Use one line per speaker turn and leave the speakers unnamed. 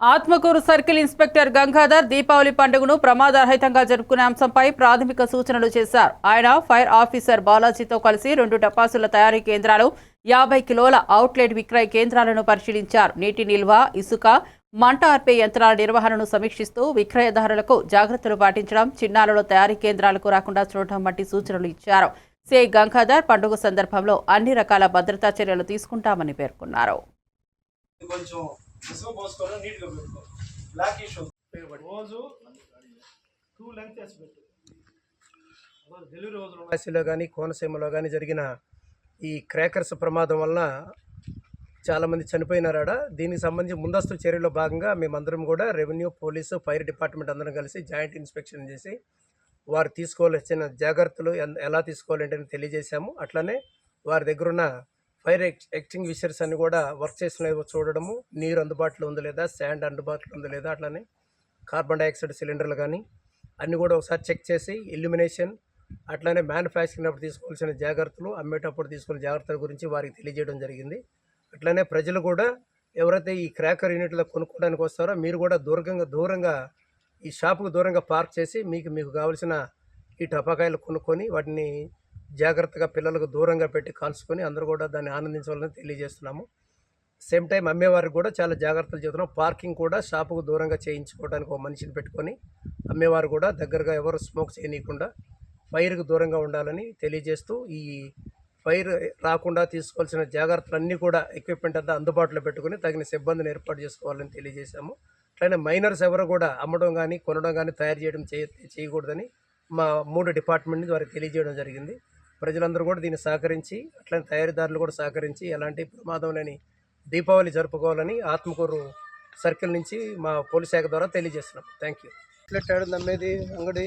Atmakur circle inspector Gangadhar Deepavali పండుగను ప్రమాదరహితంగా జరుపుకునే అంశంపై ప్రాథమిక సూచనలు చేశారు. ఆయన ఫైర్ ఆఫీసర్ బాలాజీతో కలిసి రెండు టపాసుల తయారీ కేంద్రాలు యాభై కిలోల అవుట్లెట్ విక్రయ కేంద్రాలను పరిశీలించారు. నీటి నిల్వ ఇసుక మంట ఆర్పే యంత్రాల నిర్వహణను సమీక్షిస్తూ విక్రయదారులకు జాగ్రత్తలు పాటించడం చిన్నారుల తయారీ కేంద్రాలకు రాకుండా చూడటం వంటి సూచనలు ఇచ్చారు. సే గంగాధర్ పండుగ సందర్భంలో అన్ని రకాల భద్రతా చర్యలు తీసుకుంటామని పేర్కొన్నారు.
కొంచెం ఇసుక పోసుకోవడం నీట్గా పెట్టుకో. బ్లాక్ ఇష్యూ రోజు టూ వేసి పెట్టు. డెలివరీ రోజులు
కాశీలో కానీ కోనసీమలో కానీ జరిగిన ఈ క్రాకర్స్ ప్రమాదం వలన చాలామంది చనిపోయినారాడ. దీనికి సంబంధించి ముందస్తు చర్యలో భాగంగా మేమందరం కూడా రెవెన్యూ పోలీసు ఫైర్ డిపార్ట్మెంట్ అందరం కలిసి జాయింట్ ఇన్స్పెక్షన్ చేసి వారు తీసుకోవాల్సిన జాగ్రత్తలు ఎలా తీసుకోవాలంటే తెలియజేశాము. అట్లనే వారి దగ్గర ఉన్న ఫైర్ ఎక్స్ ఎక్స్టింగ్విషర్స్ అన్ని కూడా వర్క్ చేసినవి చూడడము. నీరు అందుబాటులో ఉందో లేదా? శాండ్ అందుబాటులో ఉందో లేదా? అట్లనే కార్బన్ డైఆక్సైడ్ సిలిండర్లు కానీ అన్నీ కూడా ఒకసారి చెక్ చేసి ఇల్యూమినేషన్ అట్లానే మ్యానుఫ్యాక్చరింగ్ అప్పుడు తీసుకోవాల్సిన జాగ్రత్తలు అమ్మేటప్పుడు తీసుకున్న జాగ్రత్తల గురించి వారికి తెలియజేయడం జరిగింది. అట్లనే ప్రజలు కూడా ఎవరైతే ఈ క్రాకర్ యూనిట్లో కొనుక్కోవడానికి వస్తారో మీరు కూడా దూరంగా దూరంగా ఈ షాపుకు దూరంగా పార్క్ చేసి మీకు మీకు కావాల్సిన ఈ టపాకాయలు కొనుక్కొని వాటిని జాగ్రత్తగా పిల్లలకు దూరంగా పెట్టి కాల్చుకొని అందరూ కూడా దాన్ని ఆనందించాలని తెలియజేస్తున్నాము. సేమ్ టైం అమ్మేవారికి కూడా చాలా జాగ్రత్తలు చెబుతున్నాం. పార్కింగ్ కూడా షాపుకు దూరంగా చేయించుకోవడానికి ఒక మనిషిని పెట్టుకొని అమ్మేవారు కూడా దగ్గరగా ఎవరు స్మోక్ చేయనీయకుండా ఫైర్కు దూరంగా ఉండాలని తెలియజేస్తూ ఈ ఫైర్ రాకుండా తీసుకోవాల్సిన జాగ్రత్తలన్నీ కూడా ఎక్విప్మెంట్ అంతా అందుబాటులో పెట్టుకుని తగిన సిబ్బందిని ఏర్పాటు చేసుకోవాలని తెలియజేశాము. అట్లనే మైనర్స్ ఎవరు కూడా అమ్మడం కానీ కొనడం కానీ తయారు చేయడం చేయ చేయకూడదని మా మూడు డిపార్ట్మెంట్ నుంచి వారికి తెలియజేయడం జరిగింది. ప్రజలందరూ కూడా దీన్ని సహకరించి అట్లనే తయారీదారులు కూడా సహకరించి ఎలాంటి ప్రమాదం లేని దీపావళి జరుపుకోవాలని ఆత్మకూరు సర్కిల్ నుంచి మా పోలీస్ శాఖ ద్వారా తెలియజేస్తున్నాం. థ్యాంక్ యూ ప్లేట్ నమ్మేది అంగడి.